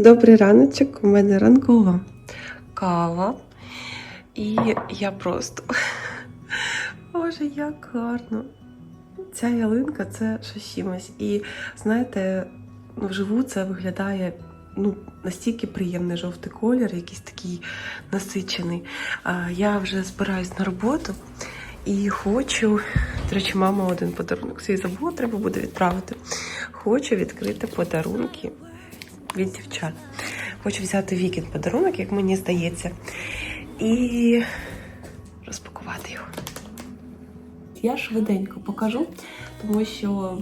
Добрий раночок, у мене ранкова кава. І я просто. Боже, як гарно. Ця ялинка це щось чимось. І знаєте, ну, вживу це виглядає ну, настільки приємний жовтий колір, якийсь такий насичений. Я вже збираюсь на роботу і хочу. До речі, мама один подарунок свій забула, треба буде відправити. Хочу відкрити подарунки від дівчат. Хочу взяти вікend подарунок, як мені здається, і розпакувати його. Я швиденько покажу, тому що,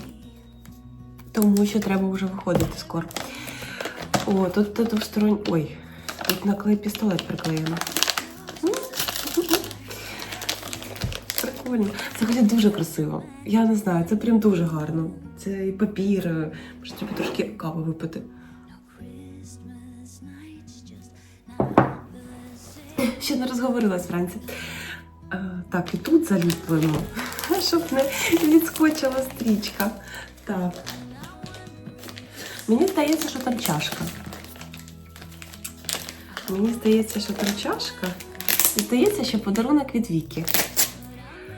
тому що треба вже виходити скоро. О, тут, двосторонній. Ой, тут на клей пістолет приклеєно. Прикольно. Взагалі дуже красиво. Я не знаю, це прям дуже гарно. Це і папір. е, Може, треба трошки кави випити. Ще не розговорилась вранці. Е, так, і тут заліплено, щоб не відскочила стрічка. Так. Мені здається, що там чашка. Мені здається, що там чашка. І здається, що подарунок від Віки.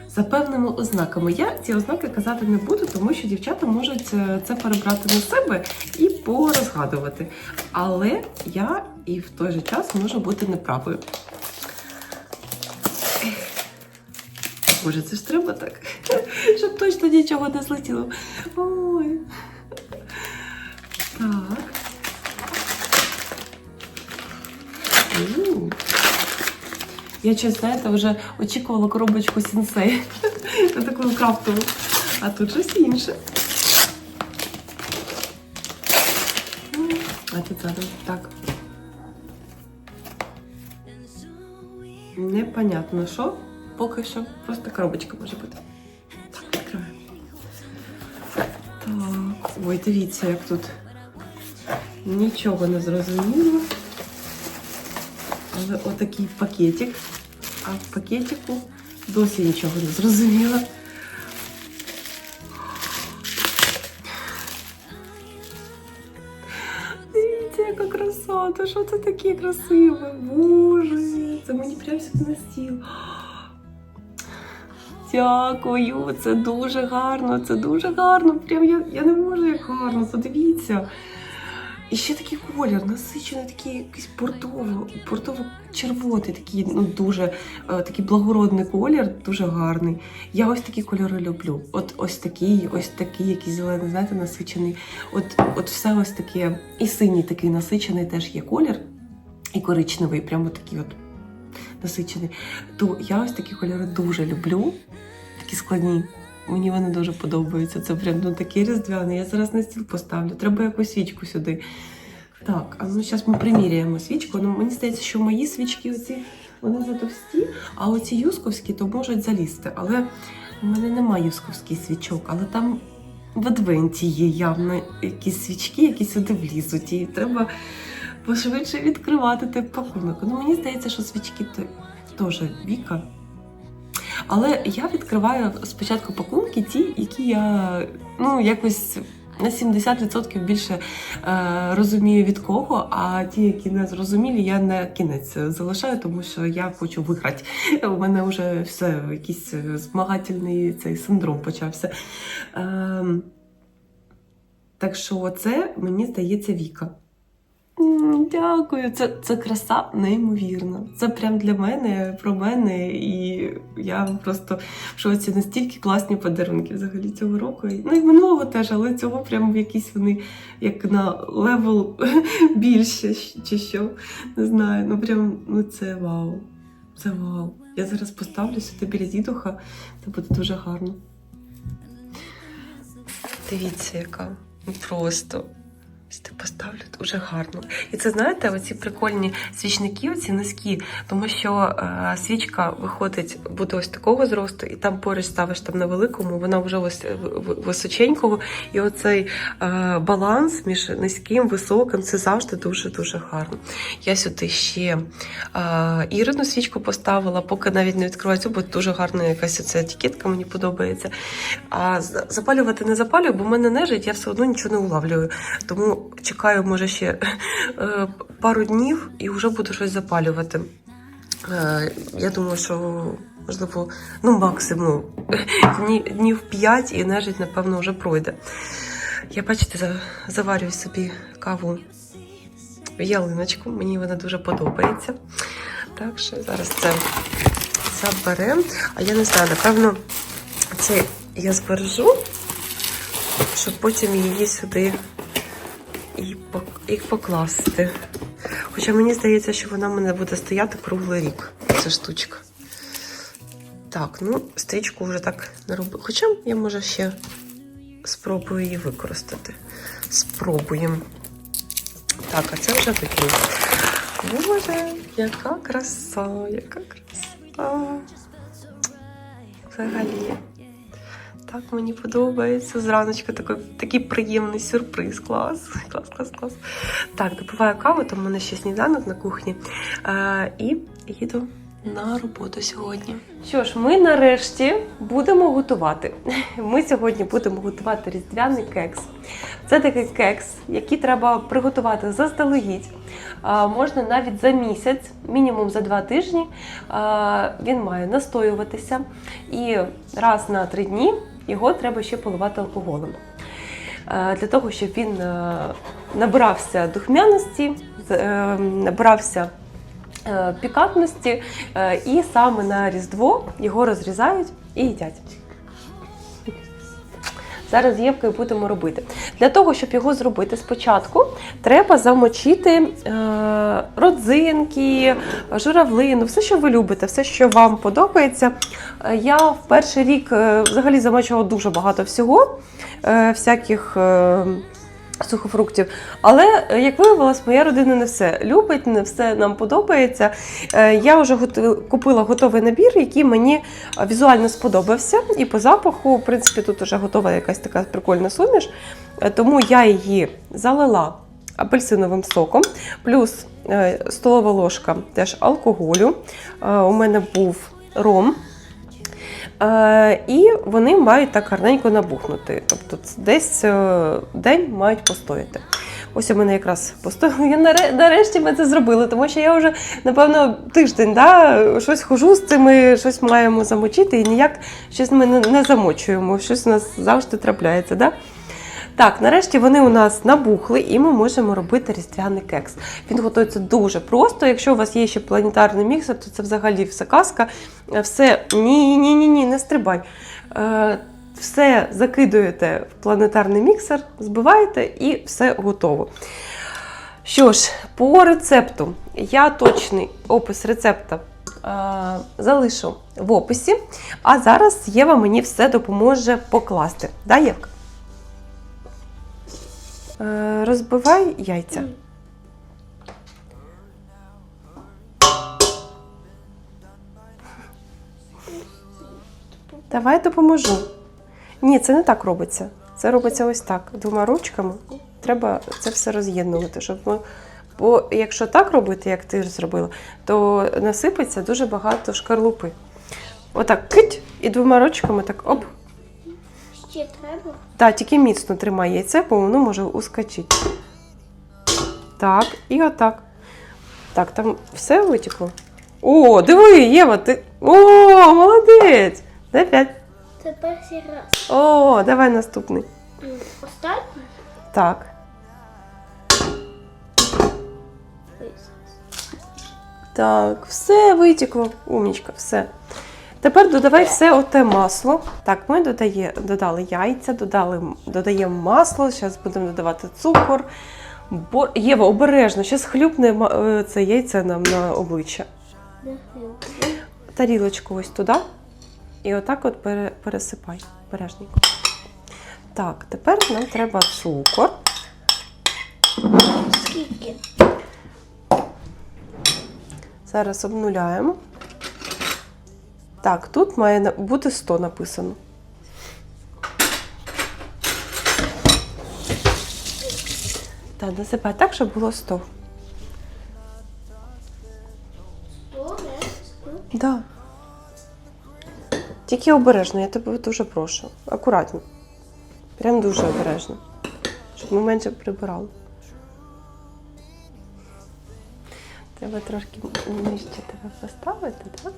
За певними ознаками. Я ці ознаки казати не буду, тому що дівчата можуть е, це перебрати на себе і порозгадувати. Але я і в той же час можу бути неправою. Боже, це ж треба так, щоб точно нічого не злетіло. Ой. Так. М. Я чесно, знаєте, вже очікувала коробочку сінсей. Таку крафтову. А тут щось інше. А тут зараз так. Непонятно що. Поки що просто коробочка може бути. Так, відкриваємо. Так, ой, дивіться, як тут нічого не зрозуміло. Але отакий пакетик. А в пакетику досі нічого не зрозуміло. Дивіться, яка краса! Та що це таке красиве? Боже, це мені прямо сюди на стіл. Дякую, це дуже гарно, це дуже гарно. Прям я, я не можу як гарно, подивіться. І ще такий колір, насичений, такий якийсь портово, портово-червотий, такий ну дуже е, такий благородний колір, дуже гарний. Я ось такі кольори люблю. От ось такий, ось такий, який зелений, знаєте, насичений. От, от все ось таке. І синій такий насичений теж є колір, і коричневий, прямо такий от насичений. То я ось такі кольори дуже люблю, такі складні. Мені вони дуже подобаються. Це прям ну, такі різдвяні. Я зараз на стіл поставлю. Треба якусь свічку сюди. Так, а ну зараз ми приміряємо свічку. Ну, мені здається, що мої свічки оці вони затовсті, а оці юсковські то можуть залізти. Але в мене немає юсковських свічок, але там в адвенті є явно якісь свічки, які сюди влізуть. І треба пошвидше відкривати той пакунок. Ну, мені здається, що свічки теж віка. Але я відкриваю спочатку пакунки, ті, які я ну, якось на 70% більше е, розумію від кого, а ті, які не зрозумілі, я на кінець залишаю, тому що я хочу виграти. У мене вже все, якийсь змагательний цей синдром почався. Е, так що це, мені здається, Віка. Дякую, це, це краса неймовірна. Це прям для мене, про мене, і я просто в шоці настільки класні подарунки взагалі цього року. Ну і минулого теж, але цього прям якісь вони як на левел більше чи що. Не знаю. Ну прям ну це вау. Це вау. Я зараз поставлю сюди біля дідуха, це буде дуже гарно. Дивіться, яка просто. Поставлю дуже гарно. І це знаєте, оці прикольні свічники, оці низькі, тому що е, свічка виходить, буде ось такого зросту, і там поруч ставиш там на великому, вона вже ось в- височенького. І оцей е, баланс між низьким, високим це завжди дуже-дуже гарно. Я сюди ще е, ірину свічку поставила, поки навіть не відкриваю цю, бо дуже гарна якась оця етикетка, мені подобається. А запалювати не запалюю, бо в мене нежить, я все одно нічого не улавлюю. Тому чекаю, може, ще е, пару днів і вже буду щось запалювати. Е, Я думаю, що можливо, ну максимум дні- днів 5 і нежить, напевно, вже пройде. Я, бачите, заварюю собі каву ялиночку. Мені вона дуже подобається. Так що зараз це заберемо. А я не знаю, напевно, це я збережу, щоб потім її сюди і, пок- покласти. Хоча мені здається, що вона в мене буде стояти круглий рік, ця штучка. Так, ну, стрічку вже так не роблю. Хоча я може ще спробую її використати. Спробуємо. Так, а це вже викину. Боже, яка краса, яка краса. Взагалі. Так мені подобається. Зраночку такий, такий приємний сюрприз. Клас, клас, клас, клас. Так, допиваю каву, там в мене ще сніданок на кухні. Е, і їду на роботу сьогодні. Що ж, ми нарешті будемо готувати. Ми сьогодні будемо готувати різдвяний кекс. Це такий кекс, який треба приготувати заздалегідь. Можна навіть за місяць, мінімум за два тижні. Він має настоюватися. І раз на три дні його треба ще поливати алкоголем. Е, Для того, щоб він набрався набирався духмяності, е, набирався е, пікантності, е, і саме на Різдво його розрізають і їдять. Зараз Євкою будемо робити. Для того, щоб його зробити спочатку, треба замочити е, родзинки, журавлину, все, що ви любите, все, що вам подобається. Е, Я в перший рік е, взагалі замочила дуже багато всього, всяких. Сухофруктів, але е, як виявилось, моя родина не все любить, не все нам подобається. Е, Я вже купила готовий набір, який мені е, візуально сподобався. І по запаху, в принципі, тут вже готова якась така прикольна суміш. Тому я її залила апельсиновим соком, плюс столова ложка теж алкоголю. У мене був ром. Е, і вони мають так гарненько набухнути. Тобто десь е, день мають постояти. Ось у мене якраз постояли. Я наре- нарешті ми це зробили, тому що я вже, напевно, тиждень да, щось хожу з цими, щось маємо замочити, і ніяк щось ми не замочуємо, щось у нас завжди трапляється. Да? Так, нарешті вони у нас набухли, і ми можемо робити різдвяний кекс. Він готується дуже просто. Якщо у вас є ще планетарний міксер, то це взагалі все казка. Все ні, ні, не стрибай. Е, все закидуєте в планетарний міксер, збиваєте і все готово. Що ж, по рецепту я точний опис рецепта е, залишу в описі, а зараз Єва мені все допоможе покласти. Да, Євка? Е, розбивай яйця. Давай допоможу. Ні, це не так робиться. Це робиться ось так. Двома ручками. Треба це все роз'єднувати, щоб ми. Бо якщо так робити, як ти зробила, то насипеться дуже багато шкарлупи. Отак кить і двома ручками так оп. Ще треба? Так, тільки міцно тримай яйце, бо воно може ускочити. Так, і отак. Так, там все витекло. О, диви, Єва, ти. О, молодець! Дай п'ять. Це перший раз. О, давай наступний. Останній? Так. Так, все витекло. Умнічка, все. Тепер додавай все оте масло. Так, ми додає, додали яйця, додали, додаємо масло, зараз будемо додавати цукор. Бо... Єва, обережно, зараз хлюпне е, це яйце нам на обличчя. Тарілочку ось туди. І отак от пере, пересипай бережненько. Так, тепер нам треба цукор. Скільки? Зараз обнуляємо. Так, тут має бути 100 написано. Та, насипай так, щоб було 100. 100? Да. Тільки обережно, я тебе дуже прошу. Акуратно. Прям дуже обережно. Щоб ми менше прибирали. Треба трошки нижче тебе поставити, так?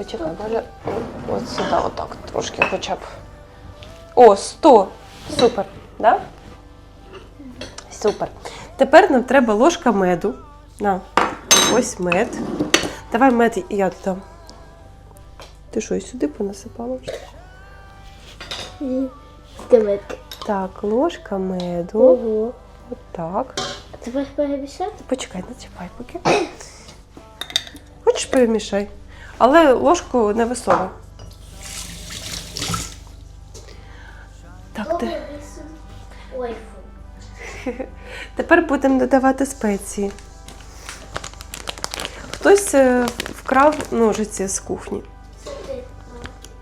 Почекай, може от сюди отак трошки хоча б. О, 100! Супер, да? Супер. Тепер нам треба ложка меду. На, ось мед. Давай мед я додам. Ти що, і сюди понасипала? Давай. Так, ложка меду. Ого. Отак. А тепер перемішати? Почекай, не чіпай поки. Хочеш перемішай. Але ложку не висовуй. Так, те- Ой, тепер будемо додавати спеції. Хтось е, вкрав ножиці з кухні. Сюди.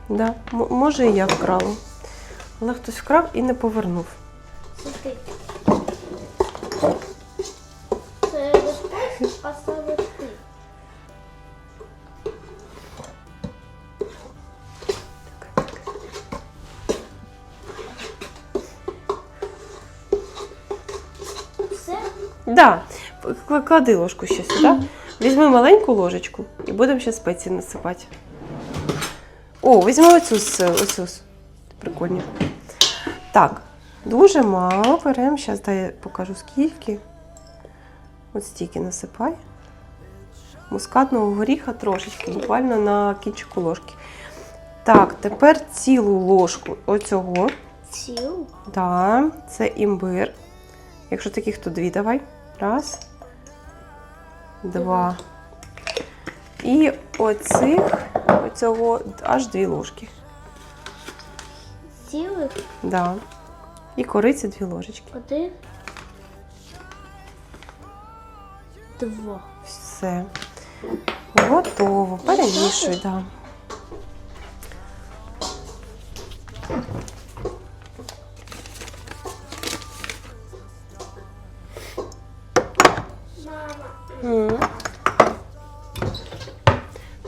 Да. м- Може, і я вкрала. Але хтось вкрав і не повернув. Сюди. Це Господь, а Да. Клади ложку ще сюди. Візьми маленьку ложечку і будемо ще спеції насипати. О, візьми оцю, оцю. з. Прикольні. Так, дуже мало беремо. Зараз дай я покажу скільки. От стільки насипай. Мускатного горіха трошечки, буквально на кінчику ложки. Так, тепер цілу ложку оцього. Ціл. Да, це імбир. Якщо таких, то дві давай. Раз. Два. І оцих, оцього аж дві ложки. Цілих Да. І кориці дві ложечки. один. Два. Все. Готово. Перемішуй, да.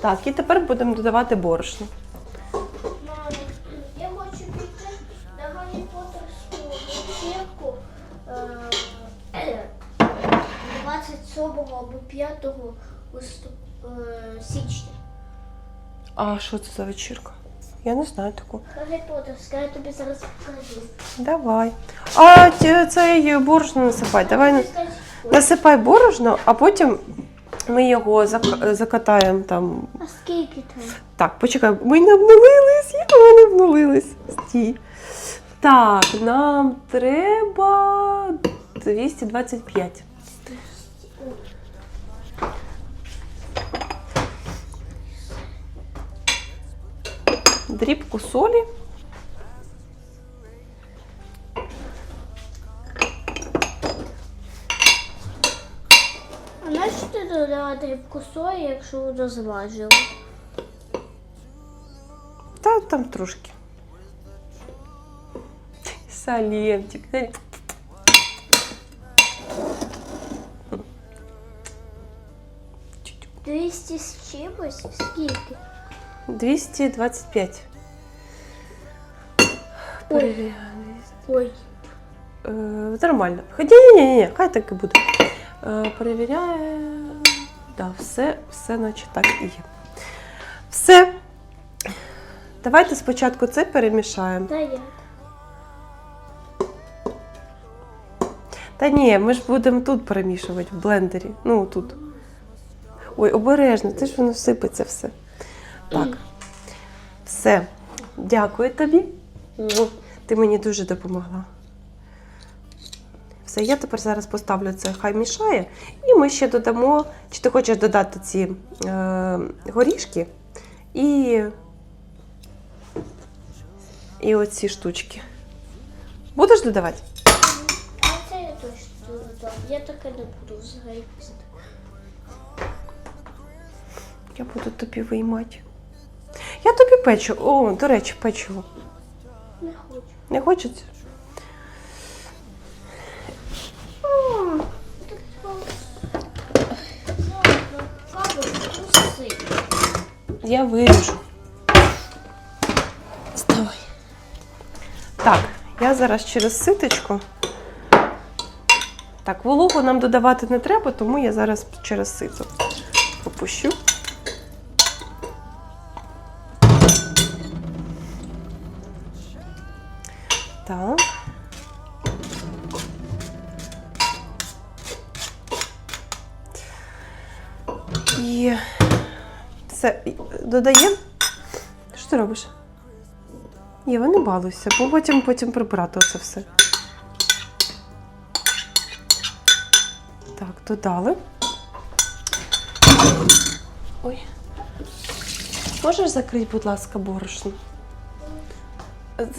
Так, і тепер будемо додавати борошно. Мама, я хочу піти на Гаррі Поттерську вечірку е, 27 або 5 листу, е, січня. А що це за вечірка? Я не знаю таку. Гаррі Поттерська, я тобі зараз покажу. Давай. А цей борошно насипай. Давай насипай борошно, а потім ми його зак- закатаємо там. А скільки там? Так, почекай, ми не обнулились, як ми не обнулились. Стій. Так, нам треба 225. Дрібку солі. А нащо ти додала дрібку сої, якщо воно зважила? Та там трошки. Салємчик. 200 з чимось? Скільки? 225. Перевіряю. Ой. Е, нормально. Ході, ні, ні, ні, хай так і буде. Е, перевіряє. Да, все, все, наче так і є. Все. Давайте спочатку це перемішаємо. Та я. Та ні, ми ж будемо тут перемішувати в блендері. Ну, тут. Ой, обережно, це ж воно сипеться все. Так. Все. Дякую тобі. Ти мені дуже допомогла. Все, я тепер зараз поставлю це, хай мішає. І ми ще додамо, чи ти хочеш додати ці е, горішки і, і оці штучки. Будеш додавати? А це я точно додам. Я таке не буду взагалі. Я буду тобі виймати. Я тобі печу. О, до речі, печиво. Не хочу. Не хочеться? М, так Ладно, каву вкуси. Я виріжу. Вставай. Так, я зараз через ситочку Так, вологу нам додавати не треба, тому я зараз через сито попущу. Так. І все, додаємо. Що ти робиш? Єва, не балуйся, бо потім, потім прибрати оце все. Так, додали. Ой. Можеш закрити, будь ласка, борошно?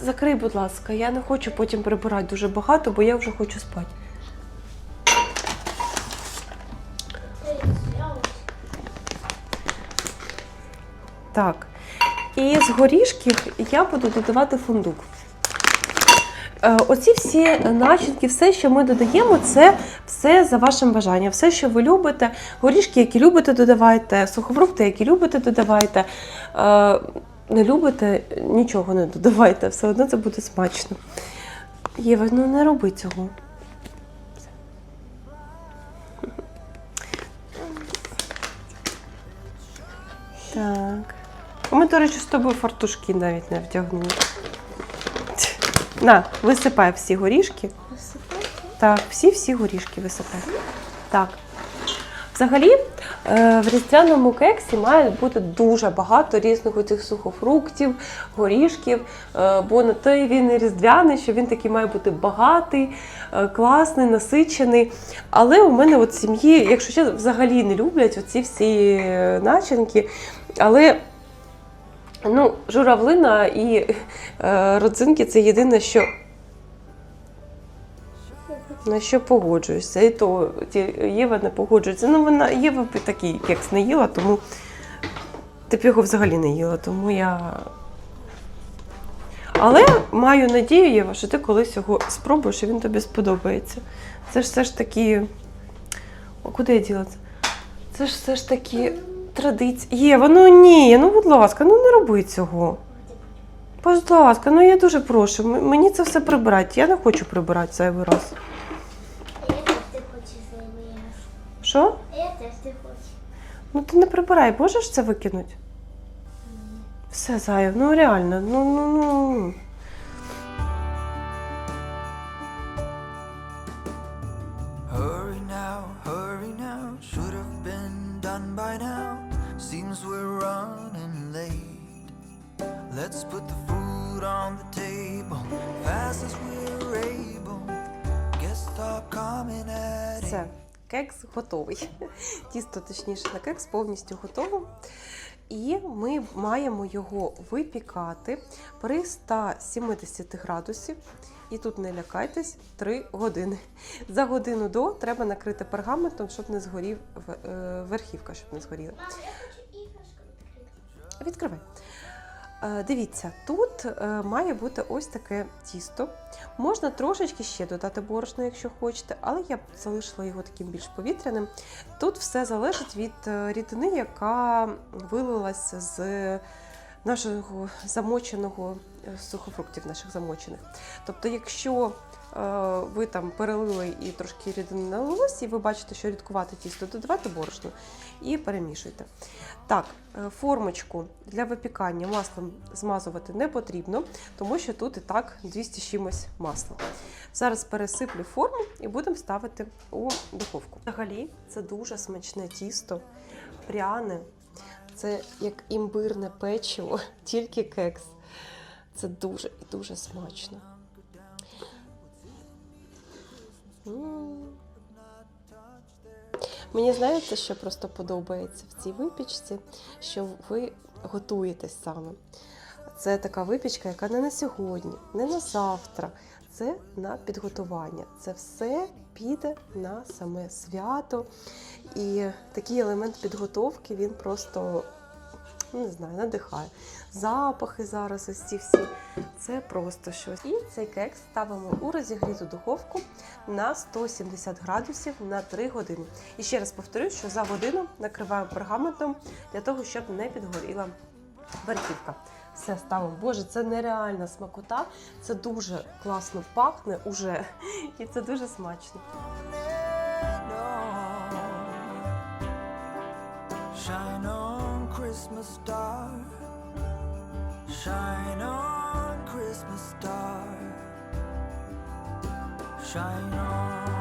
Закрий, будь ласка, я не хочу потім прибирати дуже багато, бо я вже хочу спати. Так. І з горішків я буду додавати фундук. Е, Оці всі начинки, все, що ми додаємо, це все за вашим бажанням. Все, що ви любите, горішки, які любите, додавайте, сухофрукти, які любите, додавайте. Е, Не любите, нічого не додавайте, все одно це буде смачно. Єва, ну не роби цього. Так. Ми, до речі, з тобою фартушки навіть не вдягнули. На, висипай всі горішки. Так, всі-всі горішки висипай. Так. Взагалі, е, в різдвяному кексі має бути дуже багато різних цих сухофруктів, горішків, е, бо на той він і різдвяний, що він такий має бути багатий, е, класний, насичений. Але у мене от сім'ї, якщо чесно, взагалі не люблять оці всі начинки. Але ну, журавлина і е, родзинки це єдине, що на що погоджуюся. І то Єва не погоджується. Ну, вона Єва б такий кекс не їла, тому ти б його взагалі не їла, тому я. Але маю надію, Єва, що ти колись його спробуєш і він тобі сподобається. Це ж все ж таки. О, куди я діла це? Це ж все ж таки традиція. Єва, ну ні, ну будь ласка, ну не роби цього. Будь ласка, ну я дуже прошу, м- мені це все прибрати. Я не хочу прибирати зайвий раз. Я теж не хочу зайвий раз. Що? Я теж не хочу. Ну ти не прибирай, можеш це викинути? Все, Заю, ну реально, ну ну ну. Seems we're running late. Let's put the food on the table, fast as we're able. Guests are coming at Все, кекс готовий. Тісто, точніше, на кекс повністю готово. І ми маємо його випікати при 170 градусів. І тут не лякайтесь 3 години. За годину до треба накрити пергаментом, щоб не згорів е, верхівка, щоб не згоріла. Відкривай. Е, Дивіться, тут е, має бути ось таке тісто. Можна трошечки ще додати борошно, якщо хочете, але я б залишила його таким більш повітряним. Тут все залежить від е, рідини, яка вилилася з нашого замоченого сухофруктів, наших замочених. Тобто, якщо ви там перелили і трошки рідини налилось, і ви бачите, що рідкувате тісто, додавайте борошно і перемішуйте. Так, е, формочку для випікання маслом змазувати не потрібно, тому що тут і так 200 з чимось масла. Зараз пересиплю форму і будемо ставити у духовку. Взагалі, це дуже смачне тісто, пряне. Це як імбирне печиво, тільки кекс. Це дуже і дуже смачно. Мені знаєте, що просто подобається в цій випічці, що ви готуєтесь саме. Це така випічка, яка не на сьогодні, не на завтра. Це на підготування. Це все піде на саме свято. І такий елемент підготовки він просто не знаю, надихає. Запахи зараз, ось ці всі. Це просто щось. І цей кекс ставимо у розігріту духовку на 170 градусів на 3 години. І ще раз повторюю, що за годину накриваємо пергаментом для того, щоб не підгоріла верхівка. Все ставимо. Боже, це нереальна смакота. Це дуже класно пахне уже, і це дуже смачно. Christmas star. Shine on, Christmas star. Shine on.